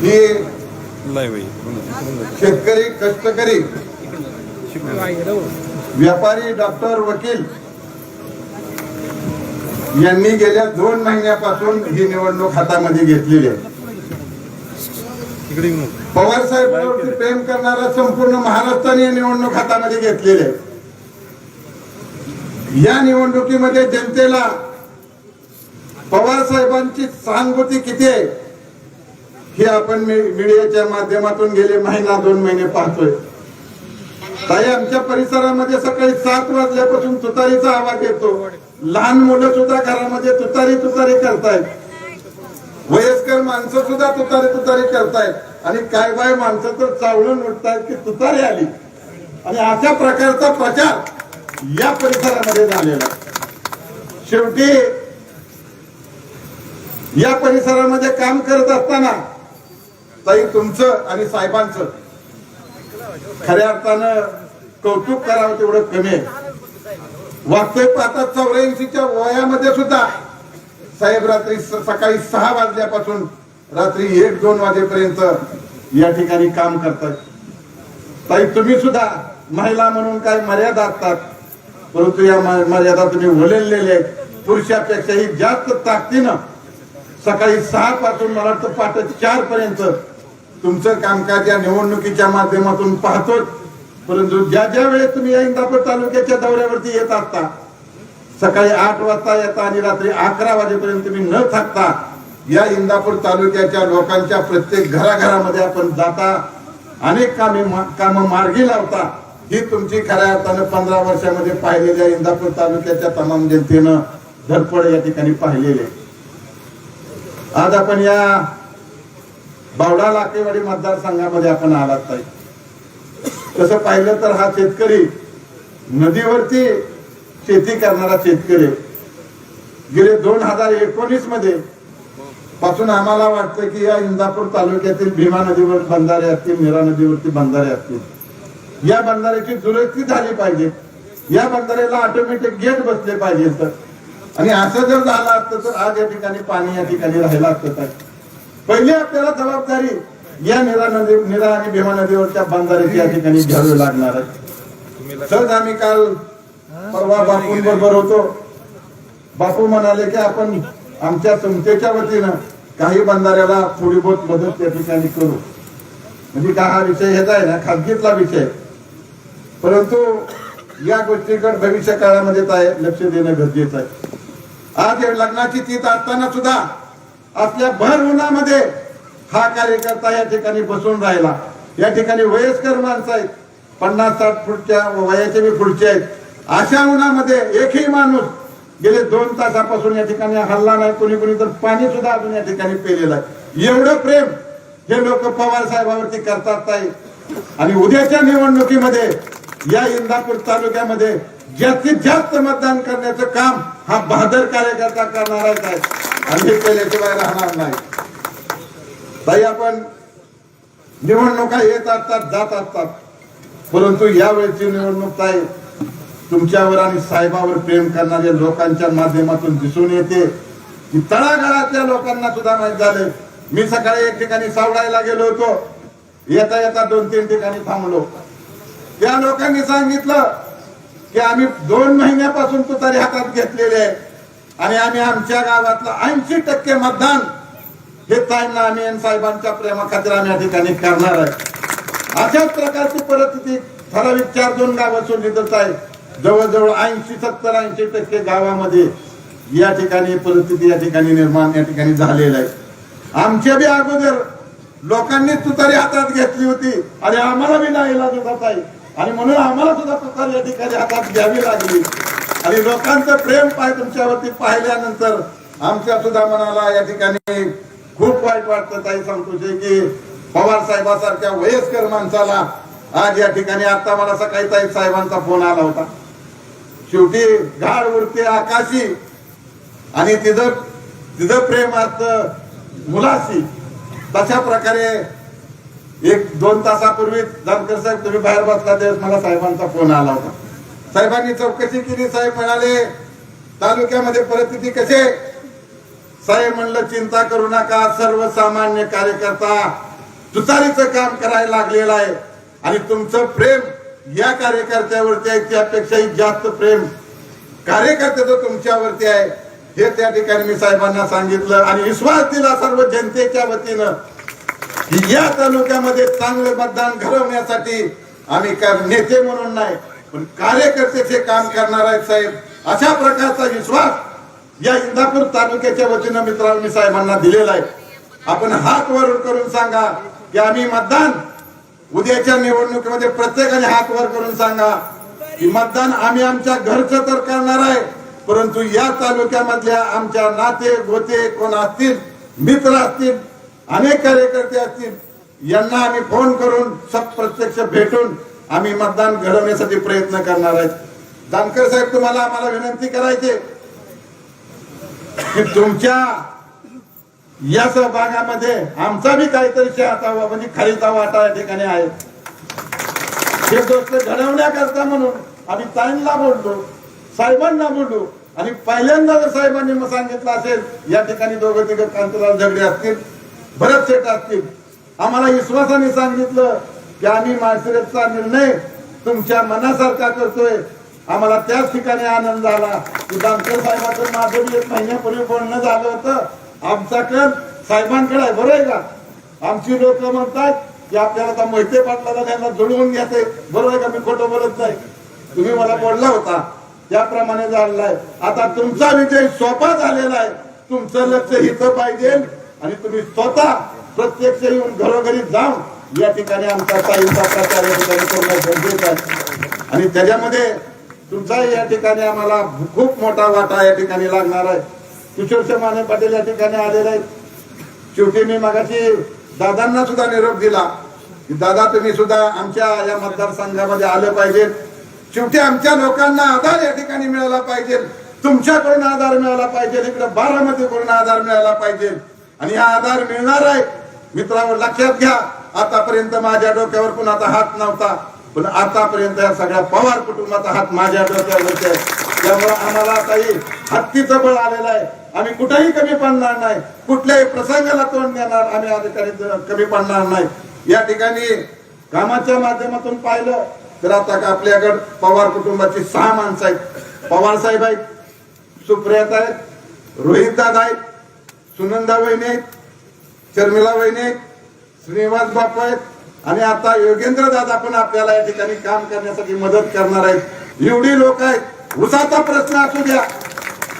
ही शेतकरी कष्टकरी व्यापारी डॉक्टर वकील यांनी गेल्या दोन महिन्यापासून ही निवडणूक हातामध्ये घेतलेली आहे. पवार साहेबांवरती प्रेम करणारा संपूर्ण महाराष्ट्राने निवडणूक हातामध्ये घेतलेली आहे. या निवडणुकीमध्ये जनतेला पवार साहेबांची सहानुभूती किती आहे? हे आपण मी- मीडियाच्या माध्यमातून गेले महिना दोन महिने पाहतोय. ताई आमच्या परिसरामध्ये सकाळी सात वाजल्यापासून तुतारीचा आवाज येतो. लहान मुलं सुद्धा घरामध्ये तुतारी तुतारी करतायत. वयस्कर माणसं सुद्धा तुतारी तुतारी करतायत. आणि काय बाय माणसं तर चावळून उठतायत की तुतारी आली. आणि अशा प्रकारचा प्रचार या परिसरामध्ये झालेला शेवटी या परिसरामध्ये काम करत असताना ताई तुमचं आणि साहेबांचं. खऱ्या अर्थानं कौतुक करावं तेवढं कमी आहे. वागतोय पाहता चौऱ्याऐंशीच्या वयामध्ये सुद्धा साहेब रात्री सकाळी सहा वाजल्यापासून रात्री एक दोन वाजेपर्यंत या ठिकाणी काम करतात. ताई तुम्ही सुद्धा महिला म्हणून काय मर्यादा असतात? परंतु या मर्यादा तुम्ही ओलेलेले पुरुषापेक्षाही जास्त ताकदीनं सकाळी सहा पासून मला वाटतं पहाटे चार पर्यंत तुमचं कामकाज या निवडणुकीच्या माध्यमातून पाहतोच परंतु ज्या ज्या वेळेस तुम्ही या इंदापूर तालुक्याच्या दौऱ्यावरती येत असता सकाळी आठ वाजता येता आणि रात्री अकरा वाजेपर्यंत तुम्ही न थकता या इंदापूर तालुक्याच्या लोकांच्या प्रत्येक घराघरामध्ये आपण जाता. अनेक कामे काम मार्गी लावता. ही तुमची खऱ्या अर्थानं पंधरा वर्षामध्ये पाहिलेल्या इंदापूर तालुक्याच्या तमाम जनतेनं धडपड या ठिकाणी पाहिलेले आज आपण या बावडा लाकेवाडी मतदारसंघामध्ये आपण आलात ताई. तसं पाहिलं तर हा शेतकरी नदीवरती शेती करणारा शेतकरी. गेले दोन हजार एकोणीसमध्ये पासून आम्हाला वाटतं की या इंदापूर तालुक्यातील भीमा नदीवर बंधारे असतील मीरा नदीवरती बंधारे असतील. या बंधाऱ्याची दुरुस्ती झाली पाहिजे. या बंधाऱ्याला ऑटोमॅटिक गेट बसले पाहिजे तर आणि असं जर झालं असतं तर आज या ठिकाणी पाणी या ठिकाणी राहिलं असतं पहिली आपल्याला जबाबदारी या निरा नदी निरा आणि भीमा नदीवरच्या बांधाऱ्याची या ठिकाणी घ्यावी लागणार आहे. सहज आम्ही काल परवा बापूंबरोबर होतो. बापू म्हणाले की आपण आमच्या संस्थेच्या वतीनं काही बंधाऱ्याला थोडी बहुत मदत त्या ठिकाणी करू. म्हणजे का हा विषय ह्याचा आहे ना खाजगीतला विषय. परंतु या गोष्टीकडे भविष्य काळामध्ये लक्ष देणं गरजेचं आहे. आज लग्नाची तीत असताना सुद्धा आपल्या भर उन्हामध्ये हा कार्यकर्ता या ठिकाणी बसून राहिला. या ठिकाणी वयस्कर माणसं आहेत. पन्नास साठ फुटच्या वयाचे बी पुढचे आहेत. अशा उन्हामध्ये एकही माणूस गेले दोन तासापासून या ठिकाणी हल्ला नाही. कोणी कोणी तर पाणी सुद्धा अजून या ठिकाणी पेलेलं आहे. एवढं प्रेम हे लोक पवार साहेबावरती करतात ताई. आणि उद्याच्या निवडणुकीमध्ये या इंदापूर तालुक्यामध्ये जास्तीत जास्त मतदान करण्याचं काम हा बहादर कार्यकर्ता करणारच आहे. आम्ही केल्याशिवाय राहणार नाही. ताई आपण निवडणुका येत असतात जात असतात. परंतु यावेळेची निवडणूक ताई तुमच्यावर आणि साहेबावर प्रेम करणाऱ्या लोकांच्या माध्यमातून दिसून येते. की तळागाळातल्या लोकांना सुद्धा माहीत झाले. मी सकाळी एक ठिकाणी सावडायला गेलो होतो. येता येता दोन तीन ठिकाणी थांबलो. त्या लोकांनी सांगितलं की आम्ही दोन महिन्यापासून तुतारी हातात घेतलेले आहे. आणि आम्ही आमच्या गावातलं ऐंशी टक्के मतदान हे ताईंना आम्ही साहेबांच्या प्रेमा खातीर आम्ही या ठिकाणी करणार आहे. अशाच प्रकारची परिस्थिती ठराविक चार दोन गावं सोडली तर आहे जवळजवळ ऐंशी सत्तर ऐंशी टक्के गावामध्ये या ठिकाणी परिस्थिती या ठिकाणी निर्माण या ठिकाणी झालेलं आहे. आमच्या बी अगोदर लोकांनी तुतारी हातात घेतली होती आणि आम्हाला बी नाही इलाज होता आहे आणि म्हणून आम्हाला सुद्धा तुतारी या ठिकाणी हातात घ्यावी लागली. आणि लोकांचं प्रेम पाय तुमच्यावरती पाहिल्यानंतर आमच्या सुद्धा मनाला या ठिकाणी खूप वाईट वाटतं. ताई सांगतो की पवार साहेबासारख्या वयस्कर माणसाला आज या ठिकाणी आता मला सकाळी ताई साहेबांचा फोन आला होता. शेवटी गाड उडते आकाशी आणि तिथं तिथं प्रेम असत मुलाशी तशा प्रकारे एक दोन तासापूर्वी जानकर साहेब तुम्ही बाहेर बसला त्यावेळेस मला साहेबांचा फोन आला होता. साहेबांनी चौकशी केली साहेब म्हणाले तालुक्यामध्ये परिस्थिती कशी आहे? साहेब म्हणलं चिंता करू नका सर्वसामान्य कार्यकर्ता तुतारीचं काम करायला लागलेलं आहे आणि तुमचं प्रेम या कार्यकर्त्यावरती आहे त्यापेक्षाही जास्त प्रेम कार्यकर्त्याचं तुमच्यावरती आहे. हे त्या ठिकाणी मी साहेबांना सांगितलं आणि विश्वास दिला सर्व जनतेच्या वतीनं. या तालुक्यामध्ये चांगले मतदान घडवण्यासाठी आम्ही नेते म्हणून नाही पण कार्यकर्त्याचे काम करणार आहेत साहेब अशा प्रकारचा विश्वास या इंदापूर तालुक्याच्या वतीनं मित्रांनी साहेबांना दिलेला आहे. आपण हात वर करून सांगा की आम्ही मतदान उद्याच्या निवडणुकीमध्ये प्रत्येकाने हात वर करून सांगा की मतदान आम्ही आमच्या घरचं तर करणार आहे परंतु या तालुक्यामधल्या आमच्या नाते गोते कोण असतील मित्र असतील अनेक कार्यकर्ते असतील. यांना आम्ही फोन करून सब प्रत्यक्ष भेटून आम्ही मतदान घडवण्यासाठी प्रयत्न करणार आहेत. जानकर साहेब तुम्हाला आम्हाला विनंती करायची की तुमच्या या सहभागामध्ये आमचा बी काहीतरी असावा म्हणजे खालीचा वाटा या ठिकाणी आहे. हे गोष्ट घडवण्याकरता म्हणून आम्ही ताईंना बोललो साहेबांना बोललो. आणि पहिल्यांदा जर साहेबांनी मग सांगितलं असेल या ठिकाणी दोघं तिघं कांतराल झगडे असतील भरत शेठ असतील आम्हाला विश्वासाने सांगितलं की आम्ही माळशिरसचा निर्णय तुमच्या मनासारखा करतोय. आम्हाला त्याच ठिकाणी आनंद झाला की दामकर साहेबाचं माझं एक महिन्यापूर्वी बोलणं झालं होतं. आमचा कल साहेबांकडे आहे बरोबर आहे का? आमची लोक म्हणतात की आपल्याला आता मोहिते पाटलाला त्यांना जुळवून घ्यायचंय बरोबर आहे का? मी खोटं बोलत नाही. तुम्ही मला बोलला होता. त्याप्रमाणे झालेला आहे. आता तुमचा विजय सोपा झालेला आहे. तुमचं लक्ष इथं पाहिजे. आणि तुम्ही स्वतः प्रत्यक्ष येऊन घरोघरी जाऊन या ठिकाणी आमचा ताईंचा प्रचार या ठिकाणी करणं गरजेचं आहे. आणि त्याच्यामध्ये तुमचा या ठिकाणी आम्हाला खूप मोठा वाटा या ठिकाणी लागणार आहे. किशोर माने पाटील या ठिकाणी आलेले आहेत. शेवटी मी मगाशी दादांना सुद्धा निरोप दिला की दादा तुम्ही सुद्धा आमच्या या मतदारसंघामध्ये आलं पाहिजे शेवटी आमच्या लोकांना आधार या ठिकाणी मिळाला पाहिजे तुमच्याकडून आधार मिळाला पाहिजे इकडे बारामतीकडून आधार मिळाला पाहिजे आणि हा आधार मिळणार आहे. मित्रांनो लक्षात घ्या आतापर्यंत माझ्या डोक्यावर पण आता हात नव्हता पण आतापर्यंत या सगळ्या पवार कुटुंबाचा हात माझ्या डोक्यावरती आहे त्यामुळे आम्हाला काही हत्तीचं बळ आलेलं आहे. आम्ही कुठेही कमी पडणार नाही. कुठल्याही प्रसंगाला तोंड देणार आम्ही अधिकारी कमी पडणार नाही. या ठिकाणी कामाच्या माध्यमातून पाहिलं तर आता का आपल्याकडे पवार कुटुंबाची सहा माणसं आहेत. पवार साहेब आहेत सुप्रियात आहेत रोहित दादा आहेत सुनंदा वहिनी आहेत शर्मिला वहिनी आहेत श्रीनिवास बापू आहेत आणि आता योगेंद्र दादा पण आपल्याला या ठिकाणी काम करण्यासाठी मदत करणार आहेत. एवढी लोक आहेत उसाचा प्रश्न असू द्या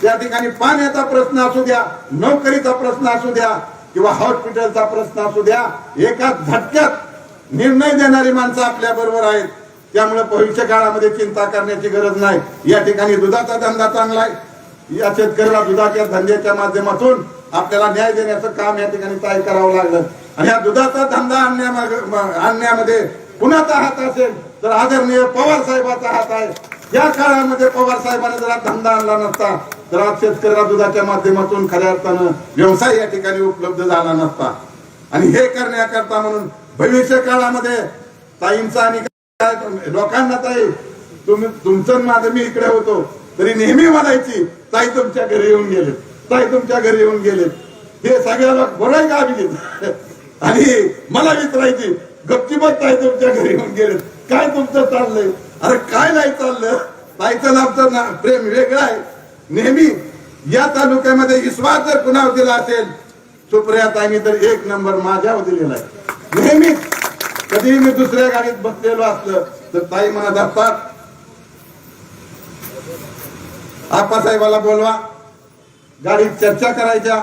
त्या ठिकाणी पाण्याचा प्रश्न असू द्या नोकरीचा प्रश्न असू द्या किंवा हॉस्पिटलचा प्रश्न असू द्या एका झटक्यात निर्णय देणारी माणसं आपल्या बरोबर आहेत. त्यामुळे भविष्य काळामध्ये चिंता करण्याची गरज नाही. या ठिकाणी दुधाचा धंदा चांगला आहे. या शेतकऱ्याला दुधाच्या धंद्याच्या माध्यमातून आपल्याला न्याय देण्याचं काम या ठिकाणी काय करावं लागलं. आणि या दुधाचा धंदा आणण्या आणण्यामध्ये कुणाचा हात असेल तर आदरणीय पवार साहेबाचा हात आहे. या काळामध्ये पवार साहेबांनी जरा धंदा आणला नसता तर आज शेतकऱ्याला दुधाच्या माध्यमातून खऱ्या अर्थानं व्यवसाय या ठिकाणी उपलब्ध झाला नसता. आणि हे करण्याकरता म्हणून भविष्य काळामध्ये ताईंचा आणि काय लोकांना ताई तुम्ही तुमचं माझं मी इकडे होतो तरी नेहमी म्हणायची ताई तुमच्या घरी येऊन गेले. ताई तुमच्या घरी येऊन गेले. हे सगळ्याला बोलाय का अभिजित आणि मला विचारायची गप्तीमत ताई तुमच्या घरी येऊन गेले. काय तुमचं चाललंय? अरे काय नाही चाललं. ताईचं आमचं ना प्रेम वेगळं आहे. नेहमी या तालुक्यामध्ये विश्वास जर कुणावर दिला असेल सुप्रिया ताईने तर एक नंबर माझ्यावर दिलेला आहे. नेहमीच कधी मी दुसऱ्या गाडीत बसलेलो असलं तर ताई म्हणत असतात आप्पासाहेबाला बोलवा. गाडीत चर्चा करायच्या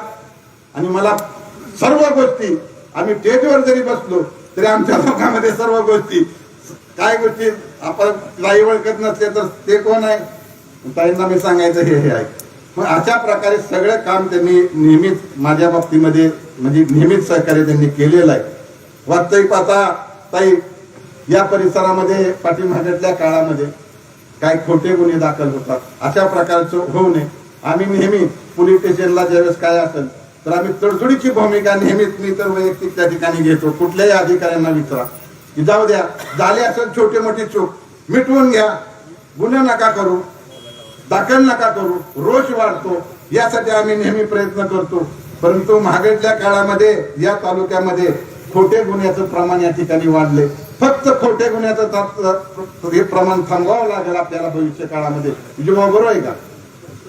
आणि मला सर्व गोष्टी आम्ही टेटवर जरी बसलो तरी आमच्या लोकांमध्ये सर्व गोष्टी. काय गोष्टी आपण ताई ओळखत नसले तर ते कोण आहे? ताईंना मी सांगायचं हे हे आहे. मग अशा प्रकारे सगळं काम त्यांनी नेहमीच माझ्या बाबतीमध्ये म्हणजे नेहमीच सहकार्य त्यांनी केलेलं आहे. वास्तविक आता ताई या परिसरामध्ये पाठीमागच्या काळामध्ये काही खोटे गुन्हे दाखल होतात अशा प्रकारचं होऊ नये. आम्ही नेहमी पोलीस स्टेशनला ज्यावेळेस काय असेल तर आम्ही तडजोडीची भूमिका नेहमीच मी तर वैयक्तिक त्या ठिकाणी घेतो. कुठल्याही अधिकाऱ्यांना विचारा. की जाऊ द्या झाले असेल छोटे मोठी चूक मिटवून घ्या. गुन्हे नका करू दाखल नका करू रोष वाढतो. यासाठी आम्ही नेहमी प्रयत्न करतो. परंतु महागडल्या काळामध्ये या तालुक्यामध्ये खोटे गुन्ह्याचं प्रमाण या ठिकाणी वाढले. फक्त खोटे गुन्ह्याचं हे प्रमाण थांबवावं लागेल आपल्याला भविष्य काळामध्ये म्हणजे बरोबर आहे का?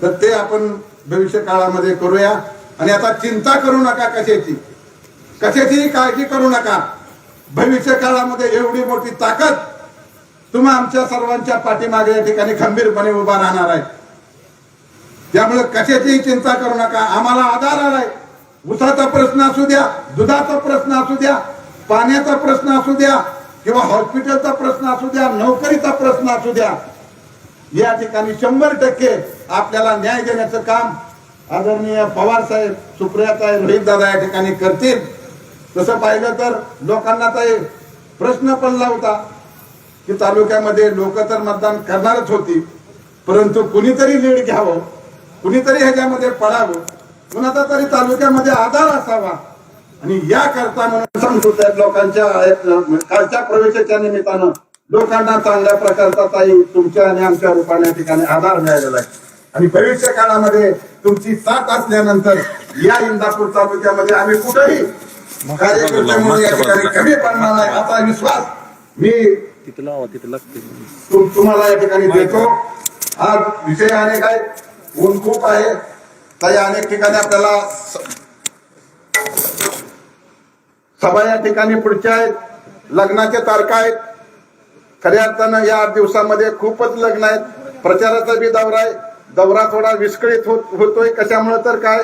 तर ते आपण भविष्य काळामध्ये करूया. आणि आता चिंता करू नका कशाची. कशाचीही काळजी करू नका. भविष्य काळामध्ये एवढी मोठी ताकद तुम्हा आमच्या सर्वांच्या पाठीमागे या ठिकाणी खंबीरपणे उभा राहणार आहे. त्यामुळे कशाचीही चिंता करू नका. आम्हाला आधार आलाय. उसाचा प्रश्न असू द्या दुधाचा प्रश्न असू द्या पाण्याचा प्रश्न असू द्या किंवा हॉस्पिटलचा प्रश्न असू द्या नोकरीचा प्रश्न असू द्या. या ठिकाणी शंभर टक्के आपल्याला न्याय देण्याचं काम आदरणीय पवार साहेब सुप्रिया साहेब रोहित दादा या ठिकाणी करतील. तसं पाहिलं तर लोकांना काही प्रश्न पण होता की तालुक्यामध्ये लोक तर मतदान करणारच होती परंतु कुणीतरी लीड घ्यावं कुणीतरी ह्याच्यामध्ये पडावं कुणाचा तरी तालुक्यामध्ये आधार असावा. आणि या करता म्हणून सांगतो त्या लोकांच्या कालच्या प्रवेशाच्या निमित्तानं लोकांना चांगल्या प्रकारचा ताई तुमच्या आणि आमच्या रूपाने या ठिकाणी आधार मिळालेला आहे. आणि भविष्य काळामध्ये तुमची साथ असल्यानंतर या इंदापूर तालुक्यामध्ये आम्ही कुठेही कार्यकर्ते म्हणून या ठिकाणी कमी पडणार नाही असा विश्वास मी तुम्हाला या ठिकाणी देतो. आज विषय अनेक आहेत ऊन खूप आहे. ताई अनेक ठिकाणी आपल्याला सभा या ठिकाणी पुढच्या आहेत लग्नाच्या तारखा आहेत. खऱ्या अर्थानं या आठ दिवसामध्ये खूपच लग्न आहेत. प्रचाराचा बी दौरा आहे. दौरा थोडा विस्कळीत होत होतोय. कशामुळे तर काय?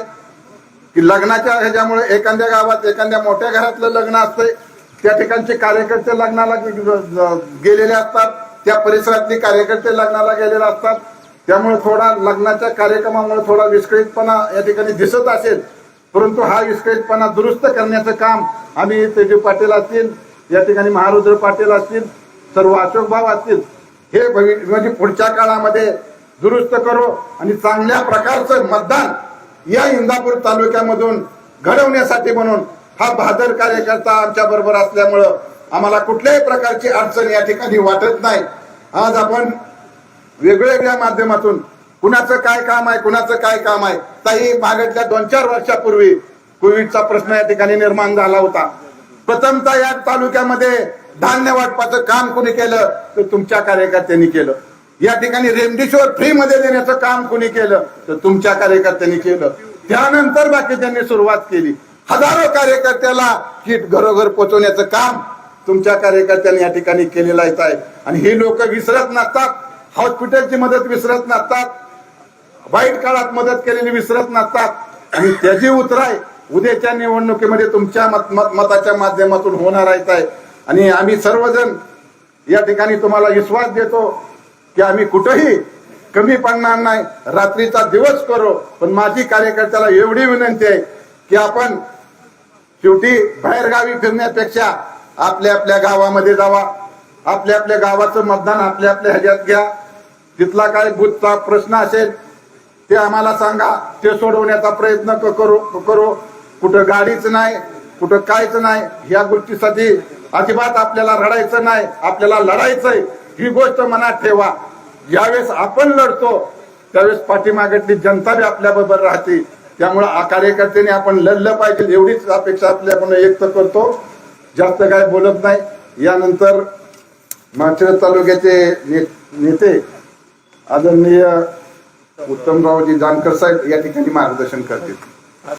की लग्नाच्या ह्याच्यामुळे एखाद्या गावात एखाद्या मोठ्या घरातलं लग्न असतंय. त्या ठिकाणचे कार्यकर्ते लग्नाला गेलेले असतात. त्या परिसरातले कार्यकर्ते लग्नाला गेलेले असतात. त्यामुळे थोडा लग्नाच्या कार्यक्रमामुळे थोडा विस्कळीतपणा या ठिकाणी दिसत असेल. परंतु हा विस्कळीतपणा दुरुस्त करण्याचं काम आम्ही तेजू पाटील असतील या ठिकाणी महारुद्र पाटील असतील सर्व अशोक भाऊ असतील हे म्हणजे पुढच्या काळामध्ये दुरुस्त करो आणि चांगल्या प्रकारचं मतदान या इंदापूर तालुक्यामधून घडवण्यासाठी म्हणून हा बहादर कार्यकर्ता आमच्या बरोबर असल्यामुळं आम्हाला कुठल्याही प्रकारची अडचण या ठिकाणी वाटत नाही. आज आपण वेगवेगळ्या माध्यमातून कुणाचं काय काम आहे कुणाचं काय काम आहे ताई मागच्या दोन चार वर्षापूर्वी कोविडचा प्रश्न या ठिकाणी निर्माण झाला होता. प्रथमतः या तालुक्यामध्ये धान्य वाटपाचं काम कोणी केलं तर तुमच्या कार्यकर्त्यांनी केलं. या ठिकाणी रेमडेसिवीर फ्री मध्ये देण्याचं काम कोणी केलं तर तुमच्या कार्यकर्त्यांनी केलं. त्यानंतर बाकी त्यांनी सुरुवात केली. हजारो कार्यकर्त्याला किट घरोघर पोहोचवण्याचं काम तुमच्या कार्यकर्त्यांनी या ठिकाणी केलेलं आहे. आणि ही लोक विसरत नसतात. हॉस्पिटलची मदत विसरत नसतात. वाईट काळात मदत केलेली विसरत नसतात. आणि त्याची उतराय उद्याच्या निवडणुकीमध्ये तुमच्या मत मत- मताच्या माध्यमातून होणार आहे आणि आम्ही सर्वजण या ठिकाणी तुम्हाला विश्वास देतो. की आम्ही कुठंही कमी पडणार नाही. रात्रीचा दिवस करू. पण माझी कार्यकर्त्याला एवढी विनंती आहे की आपण शेवटी बाहेरगावी फिरण्यापेक्षा आपल्या आपल्या गावामध्ये जावा. आपल्या आपल्या गावाचं मतदान आपल्या आपल्या ह्याच्यात घ्या. तिथला काय बुथचा प्रश्न असेल ते आम्हाला सांगा. ते सोडवण्याचा प्रयत्न क- करू करू. कुठं गाडीच नाही कुठं कायच नाही. ह्या गोष्टीसाठी अजिबात आपल्याला रडायचं नाही. आपल्याला लढायचंय. ही गोष्ट मनात ठेवा. ज्यावेळेस आपण लढतो त्यावेळेस पाठीमागटली जनता बी आपल्या बरोबर राहते. त्यामुळं कार्यकर्त्यांनी आपण लढलं पाहिजे एवढीच अपेक्षा आपल्या आपण व्यक्त करतो. जास्त काय बोलत नाही. यानंतर माळशिरस तालुक्याचे ने- नेते आदरणीय उत्तमरावजी जानकर साहेब या ठिकाणी मार्गदर्शन करतील.